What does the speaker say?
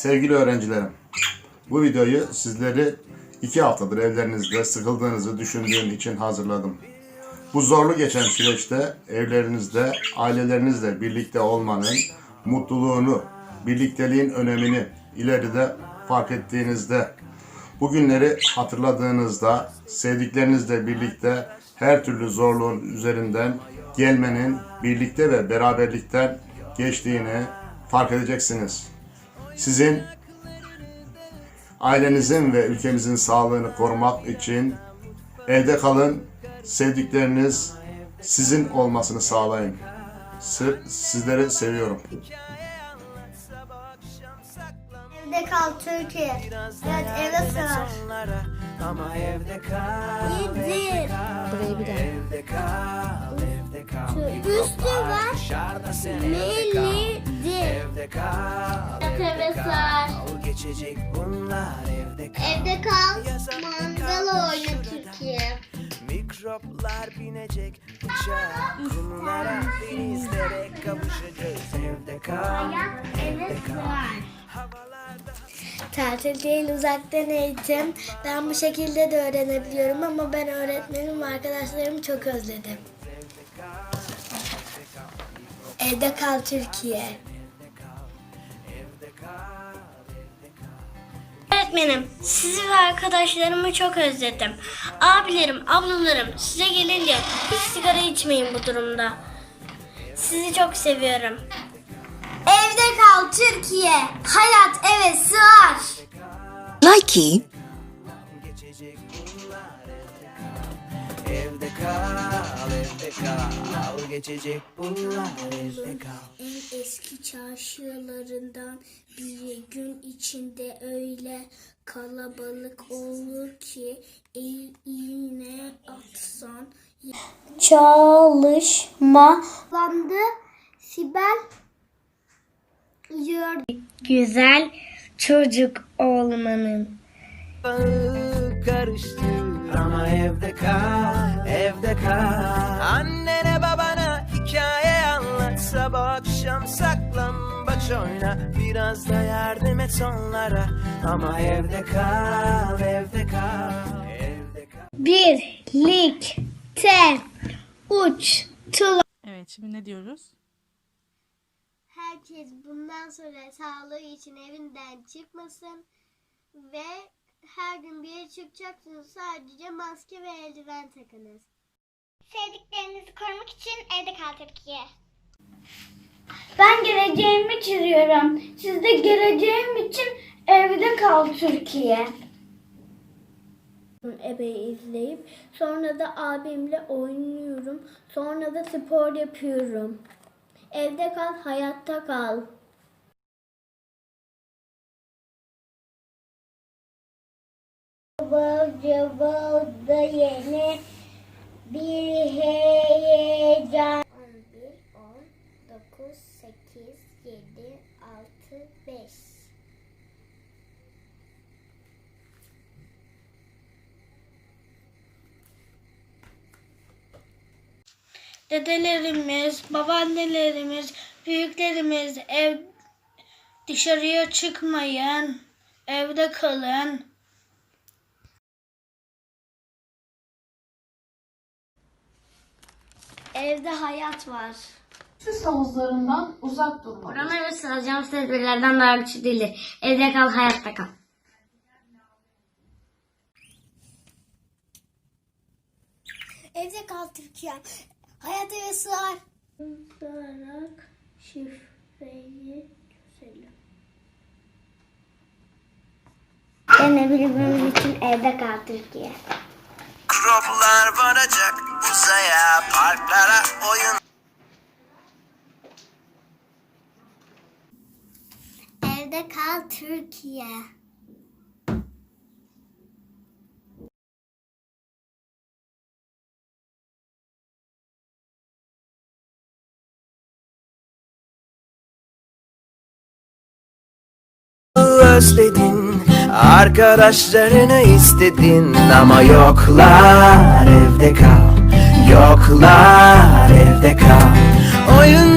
Sevgili öğrencilerim, bu videoyu sizleri iki haftadır evlerinizde sıkıldığınızı düşündüğüm için hazırladım. Bu zorlu geçen süreçte evlerinizde ailelerinizle birlikte olmanın mutluluğunu, birlikteliğin önemini ileride fark ettiğinizde, bugünleri hatırladığınızda sevdiklerinizle birlikte her türlü zorluğun üzerinden gelmenin birlikte ve beraberlikten geçtiğini fark edeceksiniz. Sizin ailenizin ve ülkemizin sağlığını korumak için evde kalın, sevdikleriniz sizin olmasını sağlayın. Si- Sizleri seviyorum. Evde kal Türkiye. Evet evde sığar. Ama evde kal, Yedir. Burayı bir daha. evde kal, evde kal. Üstü var. Dışarıda sen evde kal, evde kal. Evde. Kal geçecek bunlar evde kal. Evde kal. Mangal oyna Türkiye. Mikroplar binecek uçağa, kumlara denizlere kavuşacağız. Evde kal. Tatil değil uzaktan eğitim. Ben bu şekilde de öğrenebiliyorum ama ben öğretmenim ve arkadaşlarımı çok özledim. Evde kal Türkiye. Öğretmenim, sizi ve arkadaşlarımı çok özledim. Abilerim, ablalarım size gelince hiç sigara içmeyin bu durumda. Sizi çok seviyorum. Evde kal Türkiye. Hayat eve sığar. Likey. evde kal, evde kal. Geçecek bunlar evde kal. En eski çarşılarından biri gün içinde öyle kalabalık olur ki el iğne atsan çalışma landı Sibel güzel çocuk olmanın Bağı karıştır ama evde kal, evde kal. Annene babana hikaye anlat sabah akşam saklambaç oyna. Biraz da yardım et onlara ama evde kal, evde kal, evde kal. birlikte uçtular. Evet şimdi ne diyoruz? Herkes bundan sonra sağlığı için evinden çıkmasın ve her gün bir yere çıkacaksınız sadece maske ve eldiven takınız. Sevdiklerinizi korumak için evde kal Türkiye. Ben geleceğimi çiziyorum. Siz de geleceğim için evde kal Türkiye. Ebe'yi izleyip sonra da abimle oynuyorum. Sonra da spor yapıyorum. Evde kal, hayatta kal. Cıvıldı yeni bir heyecan. 11, 10, 9, 8, 7, 6, 5. Dedelerimiz, babaannelerimiz, büyüklerimiz ev dışarıya çıkmayın, evde kalın. Evde hayat var. Süs havuzlarından uzak durmalı. Koronavirüs alacağımız tedbirlerden daha güçlü değildir. Evde kal, hayatta kal. Evde kal Türkiye. Hayat eve sığar. Sığarak şifreyi çözelim. Denebilmemiz için evde kal Türkiye. Mikroplar varacak uzaya, parklara, oyun Evde kal Türkiye. Özledin Arkadaşlarını istedin ama yoklar evde kal Yoklar evde kal. Oyun